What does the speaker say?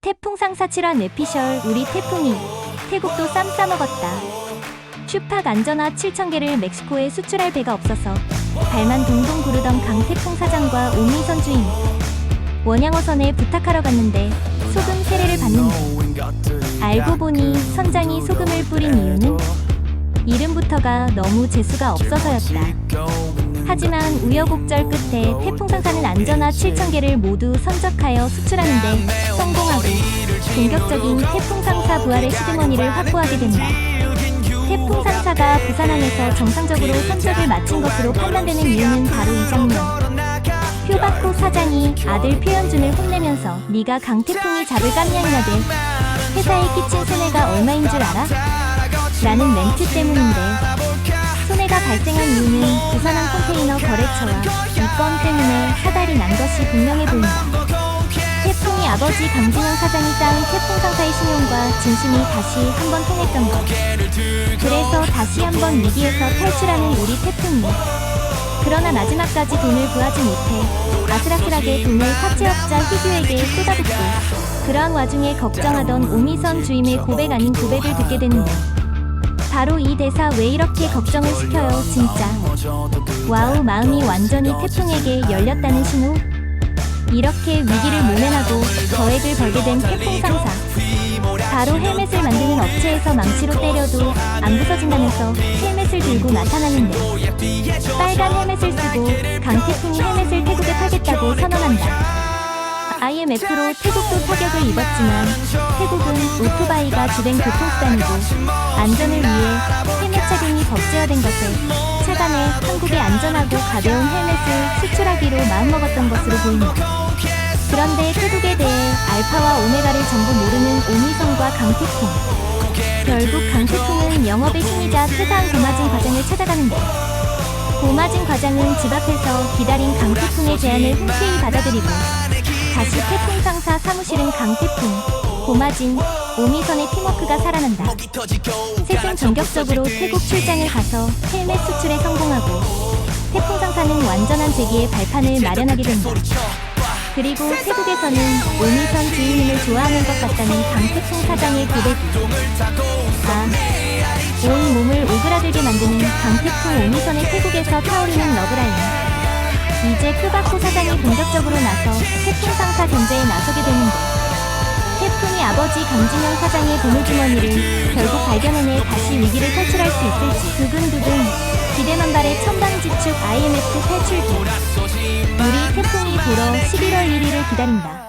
태풍 상사칠환 뇌피셜 우리 태풍이 태국도 쌈 싸먹었다. 슈팍 안전화 7,000개를 멕시코에 수출할 배가 없어서 발만 동동 구르던 강태풍 사장과 오미선 주인 원양어선에 부탁하러 갔는데 소금 세례를 받는다. 알고 보니 선장이 소금을 뿌린 이유는 이름부터가 너무 재수가 없어서였다. 하지만 우여곡절 끝에 태풍 상사는 안전화 7,000개를 모두 선적하여 수출하는데 성공하고 본격적인 태풍 상사 부활의 시드머니를 확보하게 된다. 태풍 상사가 부산항에서 정상적으로 선적을 마친 것으로 판단되는 이유는 바로 이 장면. 휴바코 사장이 아들 표현준을 혼내면서 네가 강태풍이 잡을 깜냥이라대 회사에 끼친 손해가 얼마인 줄 알아? 라는 멘트 때문인데 손해가 발생한 이유는 부산항 컨테이너 거래처와 이건 때문에 사달이 난 것이 분명해 보인다. 태풍이 아버지 강진영 사장이 쌓은 태풍 상사의 신용과 진심이 다시 한번 통했던 것. 그래서 다시 한번 위기에서 탈출하는 우리 태풍이. 그러나 마지막까지 돈을 구하지 못해 아슬아슬하게 돈을 사채업자 희규에게 쏟아붓고 그러한 와중에 걱정하던 오미선 주임의 고백 아닌 고백을 듣게 되는데 바로 이 대사 왜 이렇게 걱정을 시켜요 진짜. 와우 마음이 완전히 태풍에게 열렸다는 신호. 이렇게 위기를 모면하고 거액을 벌게 된 태풍 상사. 바로 헬멧을 만드는 업체에서 망치로 때려도 안 부서진다면서 헬멧을 들고 나타나는데. 빨간 헬멧을 쓰고 강태풍이 헬멧을 태국에 팔겠다고 선언한다. IMF로 태국도 타격을 입었지만 태국은 오토바이가 주된 교통수단이고 안전을 위해 헬멧 착용이 법제화된 것에 차관에 한국의 안전하고 가벼운 헬멧을 수출하기로 마음먹었던 것으로 보입니다. 그런데 태국에 대해 알파와 오메가를 전부 모르는 오미성과 강태풍. 결국 강태풍은 영업의 신이자 퇴사한 고마진 과장을 찾아가는데 고마진 과장은 집 앞에서 기다린 강태풍의 제안을 흔쾌히 받아들이고 다시 태풍 상사 사무실은 강태풍, 고마진, 오미선의 팀워크가 살아난다. 셋은 전격적으로 태국 출장을 가서 헬멧 수출에 성공하고 태풍 상사는 완전한 재기의 발판을 마련하게 된다. 그리고 태국에서는 오미선 주인님을 좋아하는 것 같다는 강태풍 사장의 고백이 아, 온 몸을 오그라들게 만드는 강태풍 오미선의 태국에서 타오르는 러브라인 이제 크바코 사장이 본격적으로 나서 견제에 나서게 되는데 태풍이 아버지 강진영 사장의 보물주머니를 결국 발견해내 다시 위기를 탈출할 수 있을지 두근두근 기대만 발의 천방지축 IMF 탈출기 우리 태풍이 보러 11월 1일을 기다린다.